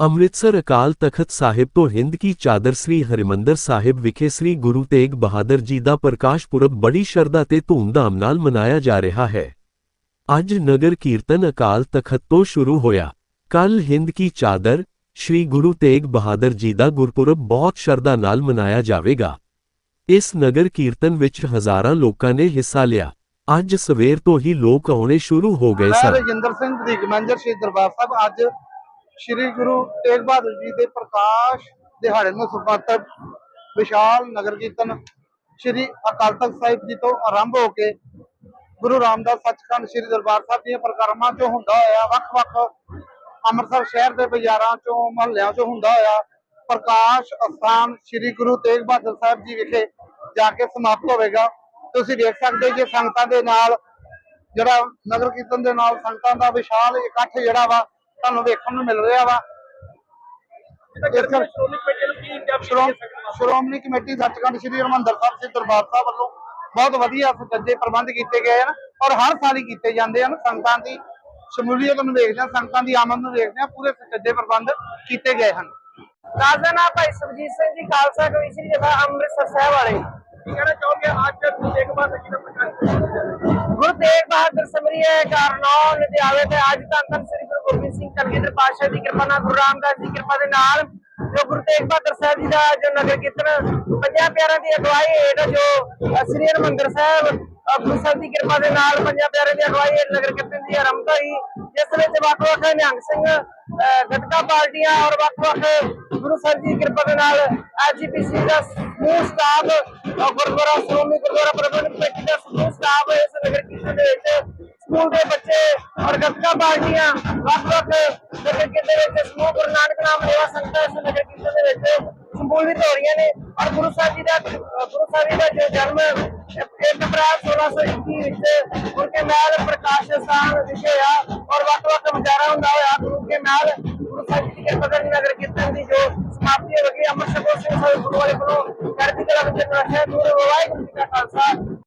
ਅੰਮ੍ਰਿਤਸਰ ਅਕਾਲ ਤਖਤ ਸਾਹਿਬ ਤੋਂ ਹਿੰਦ ਕੀ ਚਾਦਰ ਸ੍ਰੀ ਹਰਿਮੰਦਰ ਸਾਹਿਬ ਵਿਖੇ ਸ੍ਰੀ ਗੁਰੂ ਤੇਗ ਬਹਾਦਰ ਜੀ ਦਾ ਪ੍ਰਕਾਸ਼ ਪੁਰਬ ਬੜੀ ਸ਼ਰਧਾ ਤੇ ਧੂਮਧਾਮ ਨਾਲ ਮਨਾਇਆ ਜਾ ਰਿਹਾ ਹੈ। ਅੱਜ ਨਗਰ ਕੀਰਤਨ ਅਕਾਲ ਤਖਤ ਤੋਂ ਸ਼ੁਰੂ ਹੋਇਆ। ਕੱਲ ਹਿੰਦ ਕੀ ਚਾਦਰ ਸ੍ਰੀ ਗੁਰੂ ਤੇਗ ਬਹਾਦਰ ਜੀ ਦਾ ਗੁਰਪੁਰਬ ਬਹੁਤ ਸ਼ਰਧਾ ਨਾਲ ਮਨਾਇਆ ਜਾਵੇਗਾ। ਇਸ ਨਗਰ ਕੀਰਤਨ ਵਿੱਚ ਹਜ਼ਾਰਾਂ ਲੋਕਾਂ ਨੇ ਹਿੱਸਾ ਲਿਆ। ਅੱਜ ਸਵੇਰ ਤੋਂ ਹੀ ਲੋਕ ਆਉਣੇ ਸ਼ੁਰੂ ਹੋ ਗਏ ਸਨ। ਰਜਿੰਦਰ ਸਿੰਘ ਵਧੀਕ ਮੈਨੇਜਰ ਸ਼੍ਰੀ ਦਰਬਾਰ ਸਾਹਿਬ, ਅੱਜ ਸ਼੍ਰੀ ਗੁਰੂ ਤੇਗ ਬਹਾਦਰ ਜੀ ਦੇ ਪ੍ਰਕਾਸ਼ ਦਿਹਾੜੇ ਨੂੰ ਸਮਰਪਿਤ ਵਿਸ਼ਾਲ ਨਗਰ ਕੀਰਤਨ ਸ਼੍ਰੀ ਅਕਾਲ ਤਖਤ ਸਾਹਿਬ ਜੀ ਤੋਂ ਆਰੰਭ ਹੋ ਕੇ ਗੁਰੂ ਰਾਮਦਾਸ ਸੱਚਖੰਡ ਸ਼੍ਰੀ ਦਰਬਾਰ ਸਾਹਿਬ ਦੀਆਂ ਪ੍ਰਕਰਮਾਂ ਚੋਂ ਹੁੰਦਾ ਹੋਇਆ, ਵੱਖ-ਵੱਖ ਅੰਮ੍ਰਿਤਸਰ ਸ਼ਹਿਰ ਦੇ ਬਾਜ਼ਾਰਾਂ ਚੋਂ, ਮਹੱਲਿਆਂ ਚੋਂ ਹੁੰਦਾ ਹੋਇਆ ਪ੍ਰਕਾਸ਼ ਅਸਥਾਨ ਸ਼੍ਰੀ ਗੁਰੂ ਤੇਗ ਬਹਾਦਰ ਸਾਹਿਬ ਜੀ ਵਿਖੇ ਜਾ ਕੇ ਸਮਾਪਤ ਹੋਵੇਗਾ। ਤੁਸੀਂ ਦੇਖ ਸਕਦੇ ਹੋ ਕਿ ਸੰਗਤਾਂ ਦੇ ਨਾਲ, ਜਿਹੜਾ ਨਗਰ ਕੀਰਤਨ ਦੇ ਨਾਲ ਸੰਗਤਾਂ ਦਾ ਵਿਸ਼ਾਲ ਇਕੱਠ ਜਿਹੜਾ ਵਾ ਤੁਹਾਨੂੰ ਵੇਖਣ ਨੂੰ ਮਿਲ ਰਿਹਾ ਵਾ। ਸ਼੍ਰੋਮਣੀ ਕਮੇਟੀ ਸੱਚਖੰਡ ਸ੍ਰੀ ਹਰਿਮੰਦਰ ਸਾਹਿਬ ਸ੍ਰੀ ਦਰਬਾਰ ਸਾਹਿਬ ਵੱਲੋਂ ਬਹੁਤ ਵਧੀਆ ਸੁਚੱਜੇ ਪ੍ਰਬੰਧ ਕੀਤੇ ਗਏ ਹਨ ਔਰ ਹਰ ਸਾਲ ਹੀ ਕੀਤੇ ਜਾਂਦੇ ਹਨ। ਸੰਗਤਾਂ ਦੀ ਸ਼ਮੂਲੀਅਤ ਨੂੰ ਵੇਖਦੇ ਹਾਂ ਸੰਗਤਾਂ ਦੀ ਆਮਦ ਨੂੰ ਵੇਖਦੇ ਹਾਂ ਪੂਰੇ ਸੁਚੱਜੇ ਪ੍ਰਬੰਧ ਕੀਤੇ ਗਏ ਹਨ। ਰਾਜਾ ਨਾ ਭਾਈ ਸੁਖਜੀਤ ਸਿੰਘ ਜੀ ਖਾਲਸਾ ਕਵੀਸ਼ਰੀ ਜਥਾ ਅੰਮ੍ਰਿਤਸਰ ਸਾਹਿਬ ਵਾਲੇ। ਕਹਿਣਾ ਚਾਹੋਗੇ? ਅੱਜ ਗੁਰੂ ਤੇਗ ਬਹਾਦਰ ਜੀ ਦਾ ਪ੍ਰਕਾਸ਼ ਗੁਰੂ ਤੇਗ ਬਹਾਦਰ ਸਮਰੀਏ ਕਾਰਨੌ ਲੁਧਿਆਣੇ ਤੇ ਅੱਜ ਧੰਨ ਧੰਨ ਸ੍ਰੀ ਗੁਰੂ ਗੋਬਿੰਦ ਦੀ ਕਿਰਪਾ ਨਾਲ ਗੁਰੂ ਰਾਮਦਾਸ ਦੀ ਕਿਰਪਾ ਦੇ ਨਾਲ ਜੋ ਗੁਰੂ ਤੇਗ ਬਹਾਦਰ ਸਾਹਿਬ ਜੀ ਦਾ ਜੋ ਨਗਰ ਕੀਰਤਨ ਪੰਜਾਂ ਪਿਆਰਿਆਂ ਦੀ ਅਗਵਾਈ ਹੇਠ ਜੋ ਸ੍ਰੀ ਹਰਿਮੰਦਰ ਸਾਹਿਬ ਗੁਰੂ ਸਾਹਿਬ ਦੀ ਕਿਰਪਾ ਦੇ ਨਾਲ ਪੰਜਾਂ ਪਿਆਰਿਆਂ ਦੀ ਅਗਵਾਈ ਹੇਠ ਨਗਰ ਕੀਰਤਨ ਦੀ ਆਰੰਭਤਾ ਹੋਈ ਜਿਸ ਵਿੱਚ ਵੱਖ-ਵੱਖ ਨਿਹੰਗ ਸਿੰਘ ਅ, ਪਾਰਟੀਆਂ ਔਰ ਵੱਖ-ਵੱਖ ਗੁਰੂ ਸਾਹਿਬ ਦੀ ਕਿਰਪਾ ਦੇ ਨਾਲ ਐਜੀਪੀਸੀ ਦਾ ਸਮੂਹ ਸਟਾਫ ਗੁਰਦੁਆਰਾ ਸ਼੍ਰੋਮਣੀ ਗੁਰਦੁਆਰਾ ਪ੍ਰਬੰਧਕ ਕਮੇਟੀ ਦਾ ਸਮੂਹ ਸਟਾਫ ਇਸ ਨਗਰ ਕੀਰਤਨ ਦੇ ਵਿੱਚ ਸਕੂਲ ਦੇ ਬੱਚੇ ਔਰ ਗੱਤਕਾ ਪਾਰਟੀਆਂ ਵੱਖ-ਵੱਖ ਨਗਰ ਕੀਰਤਨ ਵਿੱਚ ਸਮੂਹ ਗੁਰੂ ਨਾਨਕ ਨਾਮ ਲੇਵਾ ਸੰਗਤਾਂ ਇਸ ਨਗਰ ਕੀਰਤਨ ਦੇ ਵਿੱਚ ਸੰਬੋਧਿਤ ਹੋ ਰਹੀਆਂ ਨੇ। ਔਰ ਗੁਰੂ ਸਾਹਿਬ ਜੀ ਦਾ, ਗੁਰੂ ਸਾਹਿਬ ਜੀ ਦਾ ਜੋ ਜਨਮ 1 ਅਪ੍ਰੈਲ 1621 ਵਿੱਚ ਗੁਰੂ ਕੇ ਮਹਿਲ ਪ੍ਰਕਾਸ਼ ਸਥਾਨ ਵਿਖੇ ਆ, ਔਰ ਵੱਖ-ਵੱਖ ਵਿਚਾਰਾ ਹੁੰਦਾ ਹੋਇਆ ਗੁਰੂ ਕੇ ਮਹਿਲ, ਗੁਰੂ ਸਾਹਿਬ ਜੀ ਦੇ ਕਿਰਪਾ ਨਗਰ ਕੀਰਤਨ ਦੀ ਜੋ ਸਮਾਪਤੀ ਹੋ ਗਈ ਅਮਰ ਸ਼ਕੋ ਸਿੰਘ ਸਾਹਿਬ ਗੁਰੂ ਵਾਲੇ ਕੋਲੋਂ ਕਰਤੀ ਕਲਾ ਵਿੱਚ ਨਸ਼ਾ ਦੂਰ ਹੋਇਆ ਗੁਰੂ ਜੀ ਦਾ ਖਾਲਸਾ।